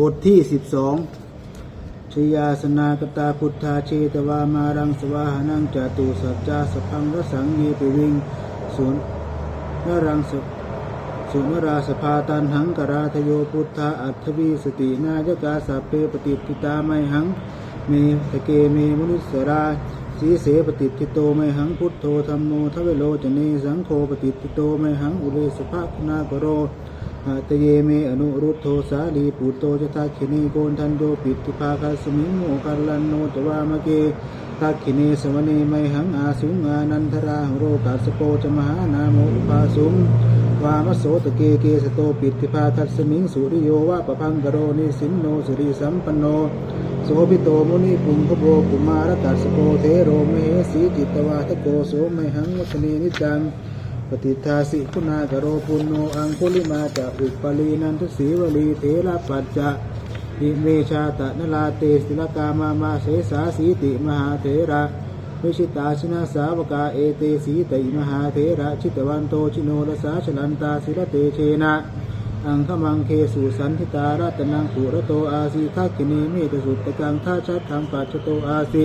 บทที่สิบสองชยาสนากตาพุทธาเชตวามารังสวาหานังจตุสัจจาสพังรสังเยปิวิงสุนนรังสสุนราสภาตันหังกราทโยพุทธาอัตวีสตินายกาสัพเพปฏิทิตาไมหัง เมตะเกเมมนุสราสีเสปฏิทิโตไมหังพุทโธธรรมโมทเวโลจเนสังโฆปฏิทิโตไมหังอุเลสภาคุณากโร อาตเยเมอนุรุตโทสาลีปุตโตจตาคินีโกนทันโยปิติภาคาสมิงโมคัลลันโนจวามะเกทักขิเนสวเนไมหังอาสุงอานันทราหโรกาสโปจมหานาโมอุปาสุงวามโสตเกเกสโตปิติภาคัสมิงสุริโยวะปะพังกโรนิสินโนสุริสัมปันโนโสภิโตมุนิปุงคโบกุมารกัสโปเทโรเมเหสีจิตวาทโกโสไมหังวัชเนนิจัง ปฏิทาสิคุณากโรปุณโนอังคุลิมาจะอุปลีนันทุสีวลีเทระปัจจะอิเมชาตะนลาเตสิลกามามาเสสาสีติมหาเถระวิชิตาชินาสาวกาเอเตสีติมหาเถระชิตวันโตชิโนรสาชลันตาศิรเตเชนะอังคมังเคสุสันทิตารัตนังปุระโตอาสีทักขินเมตสุตะกังท่าชัดธรรมปัจจโตอาสิ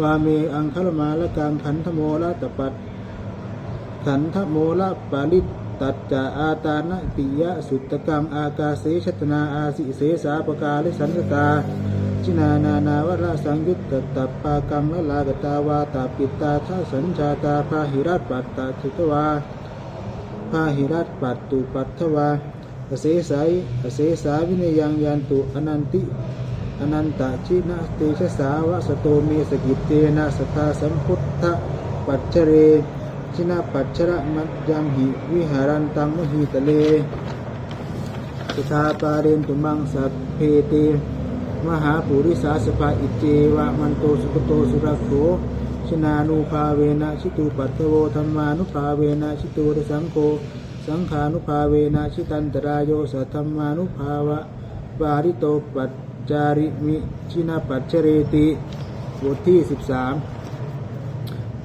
วาเมอังคลมาละกังขันธโมละตปัต ขันธโมละปาลิตตัจจาอาตานะติยะสุตกังอากาเสชตนาอาสิเสสาปกาลิสันตาชินานานาวราสังยุตตตัปปากังละลากตาวาตาปิตาทัสัญชาตาพาหิรัตปัตตาสุตวาพาหิรัตปัตตุปัตถวาอเสสายอเสสาวินยังยันตุอนันติอนันตชินะเตชะสาวะสโตเมสกิจเจนะสทธาสัมพุทธปัจเจเร ชินาปัจฉระมัจยังหิวิหารันตังมหิตะเลสทาปาเรนตุมังสัพเพเตมหาปุริสาสภาอิเจวะมันโตสุขโตสุรโขชนานุภาเวนะชิตุปัตถโวธรรมานุภาเวนะชิตุรสังโฆสังขานุภาเวนะชิตันตรายโยสัทธรรมานุภาวะปาริโตปัจจาริมิชินาปัจเจเรติบทที่สิบสาม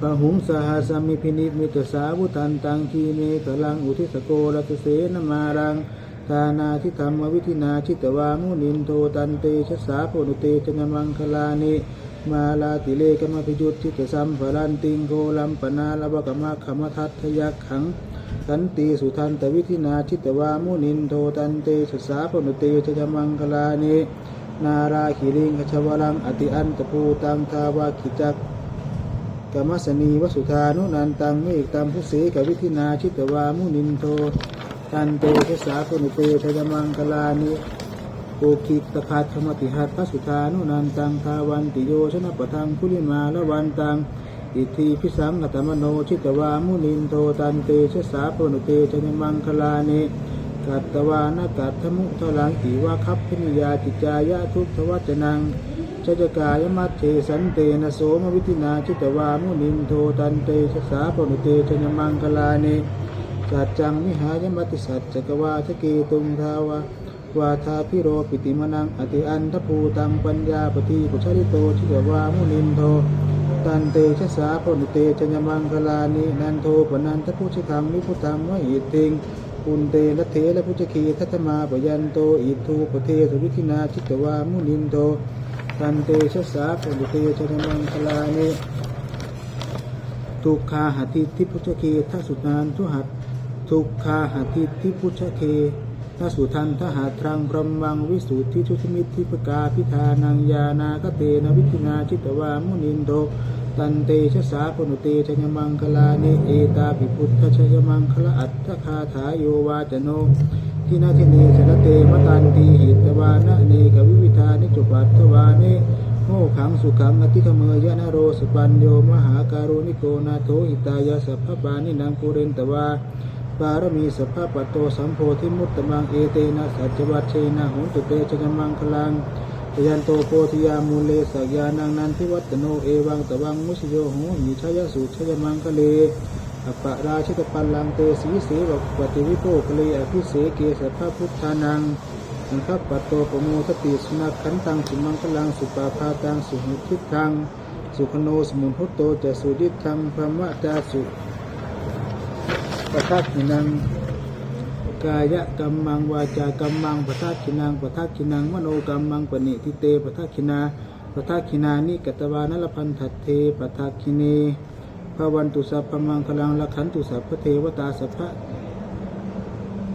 ปหุงสหสมิพินิมิตสาวุทันตังคีเมกลังอุทิสโกรัตเสนมารังทานาทิธรรมวิธินาชิตวามุนินโทตันเตชะสาโพนุเตจนมังคลานิมาลาติเลกมพิจุตทิตสัมภรันติงโกลัมปนาลวกมะขมทัตทยักขังสันติสุทันตวิธินาชิตวามุนินโทตันเตชะสาโพนุเตจนมังคลานินาราคิริงขชวรังอติอันตภูตังทาวาคิจัก กรรมสนีวสุธานุนันตังเมกตัมพุเสกวิธินาชิตวามุนินโทตันเตชะสาคุนุเตชยมังคลานิโอคิตคาธรรมติหัตพระสุธานุนันตังทาวันติโยชนะปะทังคุลิมาละวันตังอิทธิพิสังกตมโนชิตวามุนินโทตันเตชะสาคุนุเตชยมังคลานิกัตตวานะกัตถมุทลังอิวะคัพพินิยาจิจายะทุกทวัจนัง ชจกายมัตเทสันเตนะโสมวิธินาชิตวามุนินโทตันเตชสาปนุเตชนมังคลาเนสัจจังมิหายมัติสัจจกวาทะเกตุงทาวาวาทาพิโรปิติมนังอติอันทภูตังปัญญาปฏิปุชริโตชิตวามุนินโทตันเตชะสาปนุเตชนมังคลานินันโทปนันทพุชิธรรมวิพุธรรมวหิติงปุนเตนะเทและพุจคีทัตมาปยันโตอิทูปเทสวิธินาชิตวามุนินโท ตันเตชะสาปุริเตชะมังคลานิทุกขาหติทิพุชเคทัสุนานทุหัตทุกขาหติทิพุชเคทัสุทันทหาตรังพรหมังวิสุทธิชุติมิตทิปกาพิธานังยานากเตนวิธินาจิตวามุนินโตตันเตชะสาปุนุเตชะมังคลานิเอตาปิพุทธชะมังคลาอัตถคาถาโยวาจโน ทินาทิเนสนเตมตันตีหิตวานะเนกวิวิธานิจุปัตถวานิโมขังสุขังอติขเมยะนโรสปัญโยมหาการุณิโกนาโทหิตายาสัพพปานินังปุเรนตวาปารมีสัพพปโตสัมโพธิมุตตมังเอเตนะสัจวัตเชนะหุนตุเตชะมังคลังตยันโตโพธิยามูเลสักยานังนันทิวัตโนเอวังตวังมุสโยโหหิชยสุชยมังคะเล อปะราชิตปัลลังเตสีเสวะปฏิวิโปกเลอภิเสเกสัพพพุทธานังอันคับปัตโตปโมทติสนักขันตังสุมังคลังสุปาพาตังสุหุทิทังสุขโนสมุนพุโตจะสุดิทังพรหมจาสุปทักขินังกายกัมมังวาจากัมมังปทักขินังปทักขินังมโนกัมมังปณิทิเตปทักขินาปทักขินานิกตวานลพันธัตเทปทักขิ เนภวันตุสัพพมังคลังละขันตุสัพพเทวตาสัพพะ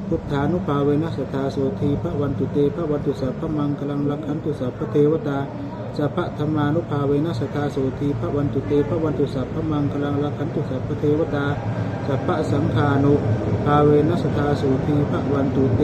พุทธานุภาเวนัสตาโสธีพระวันตุเตพระวันตุสัพพะมังคลังลักขันตุสัพพะเทวตาสัพพะธรรมานุภาเวนัสตาโสธีพระวันตุเตพระวันตุสัพพะมังคลังลักขันตุสัพพะเทวตาสัพพะสังฆานุภาเวนัสตาโสธีพระวันตุเต